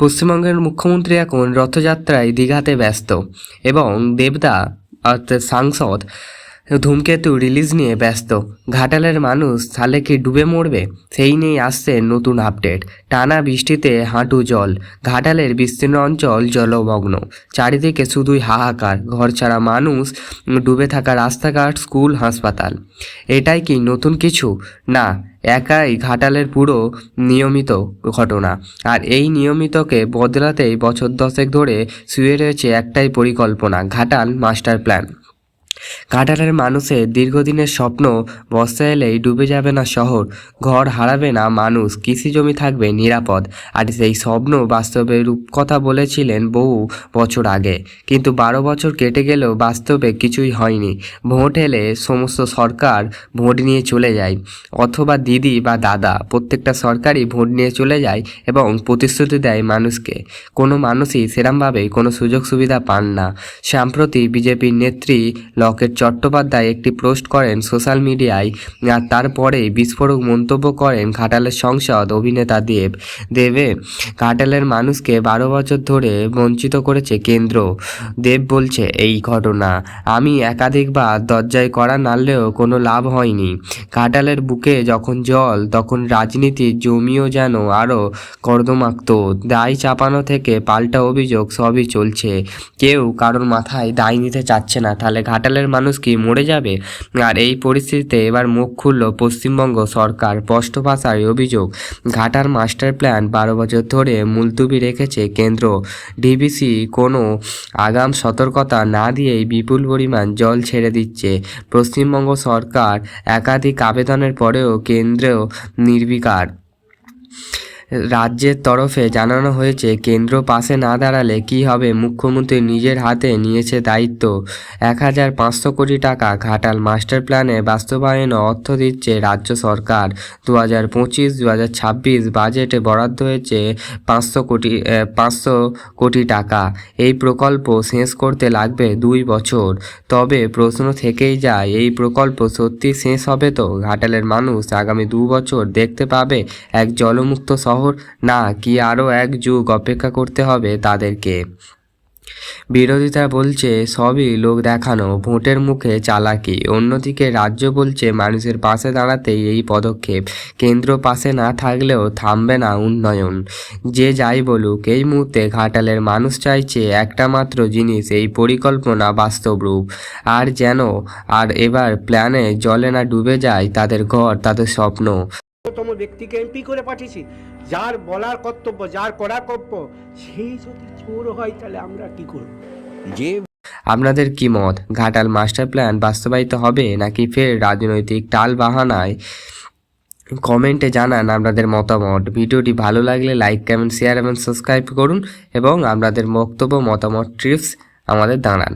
পশ্চিমবঙ্গের মুখ্যমন্ত্রী এখন রথযাত্রায় দীঘাতে ব্যস্ত এবং দেবদা অর্থাৎ সাংসদ ধূমকেতু রিলিজ নিয়ে ব্যস্ত। ঘাটালের মানুষ তাহলে কি ডুবে মরবে? সেই নিয়ে আসছে নতুন আপডেট টানা বৃষ্টিতে হাঁটু জল। ঘাটালের বিস্তীর্ণ অঞ্চল জলমগ্ন। চারিদিকে শুধুই হাহাকার। ঘর ছাড়া মানুষ, ডুবে থাকা রাস্তাঘাট, স্কুল, হাসপাতাল। এটাই কি নতুন কিছু? না, একাই ঘাটালের পুরো নিয়মিত ঘটনা। আর এই নিয়মিতকে বদলাতেই বছর দশেক ধরে শুয়ে রয়েছে একটাই পরিকল্পনা, ঘাটাল মাস্টার প্ল্যান। ঘাটালের মানুষের দীর্ঘদিনের স্বপ্ন বর্ষা এলেই ডুবে যাবে না শহর, ঘর হারাবে না মানুষ, কৃষি জমি থাকবে নিরাপদ। আর সেই স্বপ্ন বাস্তবে রূপকথা বলেছিলেন বহু বছর আগে। কিন্তু বারো বছর কেটে গেলেও বাস্তবে কিছুই হয়নি। ভোট এলে সমস্ত সরকার ভোট নিয়ে চলে যায়। অথবা দিদি বা দাদা, প্রত্যেকটা সরকারই ভোট নিয়ে চলে যায় এবং প্রতিশ্রুতি দেয় মানুষকে। কোনো মানুষই সেরমভাবে কোনো সুযোগ সুবিধা পান না। সম্প্রতি বিজেপির নেত্রী লকেট চট্টোপাধ্যায় একটি পোস্ট করেন সোশ্যাল মিডিয়ায় আর তারপরেই বিস্ফোরক মন্তব্য করেন ঘাটালের সংসদ অভিনেতা দেব। দেবে ঘাটালের মানুষকে বারো বছর ধরে বঞ্চিত করেছে কেন্দ্র। দেব বলছে, এই ঘটনা আমি একাধিকবার দরজায় করা নাড়লেও কোনো লাভ হয়নি। ঘাটালের বুকে যখন জল, তখন রাজনীতির জমিও যেন আরও কর্দমাক্ত। দায় চাপানো থেকে পাল্টা অভিযোগ সবই চলছে। কেউ কারোর মাথায় দায় নিতে চাচ্ছে না। তাহলে ঘাটালের মানুষ কি মরে যাবে? আর এই পরিস্থিতিতে এবার মুখ খুলল পশ্চিমবঙ্গ সরকার, স্পষ্ট ভাষায় অভিযোগ। ঘাটার মাস্টার প্ল্যান বারো বছর ধরে মুলতুবি রেখেছে কেন্দ্র। ডিবিসি কোনো আগাম সতর্কতা না দিয়েই বিপুল পরিমাণ জল ছেড়ে দিচ্ছে। পশ্চিমবঙ্গ সরকার একাধিক আবেদনের পরেও কেন্দ্রেও নির্বিকার। রাজ্যের তরফে জানানো হয়েছে, কেন্দ্র পাশে না দাঁড়ালে কি হবে? মুখ্যমন্ত্রী নিজের হাতে নিয়েছে দায়িত্ব। এক হাজার পাঁচশো কোটি টাকা ঘাটাল মাস্টার প্ল্যানে বাস্তবায়নে অর্থ দিচ্ছে রাজ্য সরকার। দু হাজার পঁচিশ, দু হাজার ছাব্বিশ বাজেটে বরাদ্দ হয়েছে পাঁচশো কোটি পাঁচশো কোটি টাকা। এই প্রকল্প শেষ করতে লাগবে দুই বছর। তবে প্রশ্ন থেকেই যায়, এই প্রকল্প সত্যি শেষ হবে তো? ঘাটালের মানুষ আগামী দু বছর দেখতে পাবে এক জলমুক্ত শহর না, কি আরও এক যুগ অপেক্ষা করতে হবে তাদেরকে? বিরোধিতা বলছে সবই লোক দেখানো, ভোটের মুখে চালাকি। অন্যদিকে রাজ্য বলছে মানুষের পাশে দাঁড়াতেই এই পদক্ষেপ। কেন্দ্র পাশে না থাকলেও থামবে না উন্নয়ন। যে যাই বলুক, এই মুহূর্তে ঘাটালের মানুষ চাইছে একটা মাত্র জিনিস, এই পরিকল্পনা বাস্তব রূপ আর যেন, আর এবার প্ল্যানে জলে না ডুবে যায় তাদের ঘর, তাদের স্বপ্ন। তম ব্যক্তিকে এমপি করে পাঠিয়েছি। যার বলার কর্তব্য যার করা কর্তব্য সেই যদি চোর হয় তাহলে আমরা কি করব? যে আপনাদের কি মত? ঘাটাল মাস্টার প্ল্যান বাস্তবায়িত হবে নাকি ফের রাজনৈতিক টাল বাহানায় কমেন্টে জানান আপনাদের মতামত। ভিডিওটি ভালো লাগলে লাইক কমেন্ট শেয়ার এবং সাবস্ক্রাইব করুন এবং আপনাদের বক্তব্য মতামত ট্রিপস আমাদের জানান।